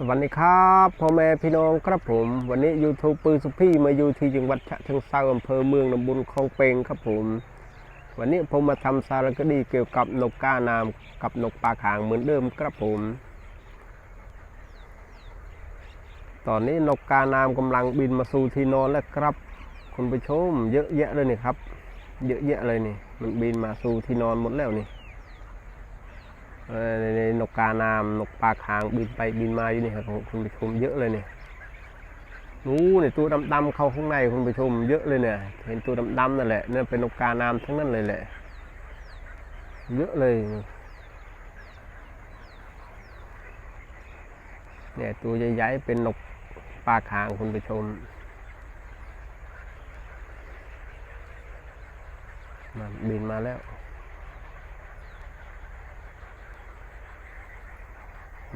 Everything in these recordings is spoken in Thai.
สวัสดีครับพ่อแม่พี่น้องครับผม วันนี้ยูทูบปืนสุพี่มาอยู่ที่จังหวัดฉะเชิงเทราอำเภอเมืองลำบุญคลองเปงครับผม วันนี้ผมมาทำสารคดีเกี่ยวกับนกกาน้ำกับนกปลาขางเหมือนเดิมครับผม ตอนนี้นกกาน้ำกำลังบินมาสู่ที่นอนแล้วครับ คุณผู้ชมเยอะแยะเลยนี่ครับ เยอะแยะเลยนี่ มันบินมาสู่ที่นอนหมดแล้วนี่ ในนกกานามนกปลาคางบินไปบินมาอยู่นี่ครับคุณผู้ชมเยอะเลยเนี่ยนู้นเนี่ยตัวดำๆเข้าข้างในคุณผู้ชมเยอะเลยเนี่ยเห็นตัวดำๆนั่นแหละนั่นเป็นนกกานามทั้งนั้นเลยแหละ เยอะเลยเนี่ยตัวใหญ่ๆเป็นนกปลาคางคุณผู้ชมมันบินมาแล้ว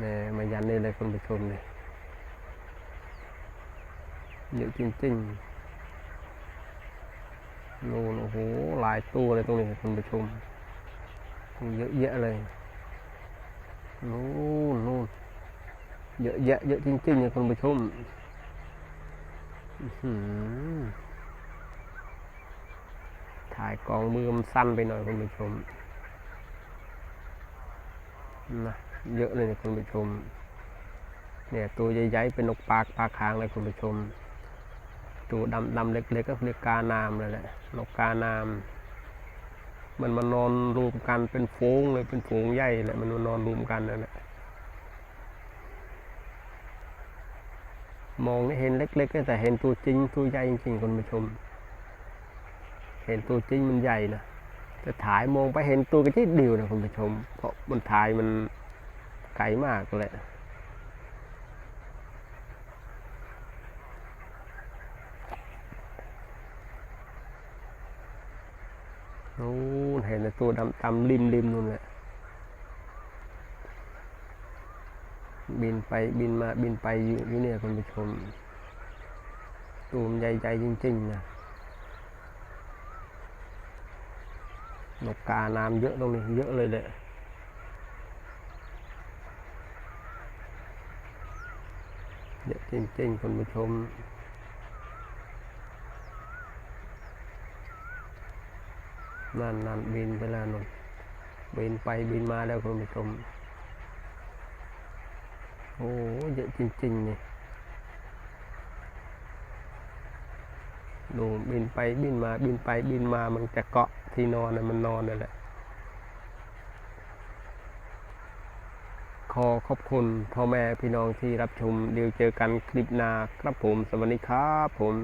นี่ยมายันนี่เลยคุณผู้ชมเลยเยอะจริงๆนู่นโอ้โหหลายตัวเลยตรงนี้คุณผู้ชมเยอะแยะเลยนู่นนู่นเยอะแยะเยอะจริงๆเลยคุณผู้ชมหือถ่ายกองมือมันสั้นไปหน่อยคุณผู้ชม นะเยอะเลยนี่ยคุณผู้ชม เนี่ยตัวใหญ่ๆเป็นนกปากปลาคางเลยคุณผู้ชม ตัวดำดำเล็กๆก็เรียกกานามเลยแหละนกกานาม มันมานอนรวมกันเป็นโฟงเลยเป็นโฟงใหญ่แหละมันมานอนรวมกันนั่นแหละมองเห็นเล็กๆแต่เห็นตัวจริงตัวใหญ่จริงๆคุณผู้ชม เห็นตัวจริงมันใหญ่นะ แต่ถ่ายมองไปเห็นตัวกระจิดเดียวนะคุณผู้ชม เพราะมันถ่ายมันไกลมากเลยนู้นเห็นต่ตัวดำตำริมริมนู่นแหละบินไปบินมาบินไปอยู่อยู่เนี่ยคุณผู้ชมตัวมันใหญ่ๆจริงๆนะ นกกาน้ำเยอะตรงนี้เยอะเลยแหละเยอะจริงๆคุณผู้ชมนั่นนั่นบินไปแล้วนุ่นบินไปบินมาแล้วคุณผู้ชมโอ้เยอะจริงๆนี่ดูบินไปบินมาบินไปบินมามันจะเกาะ ที่นอนนะมันนอนนั่นแหละ ขอขอบคุณพ่อแม่พี่น้องที่รับชม เดี๋ยวเจอกันคลิปหน้าครับผม สวัสดีครับผม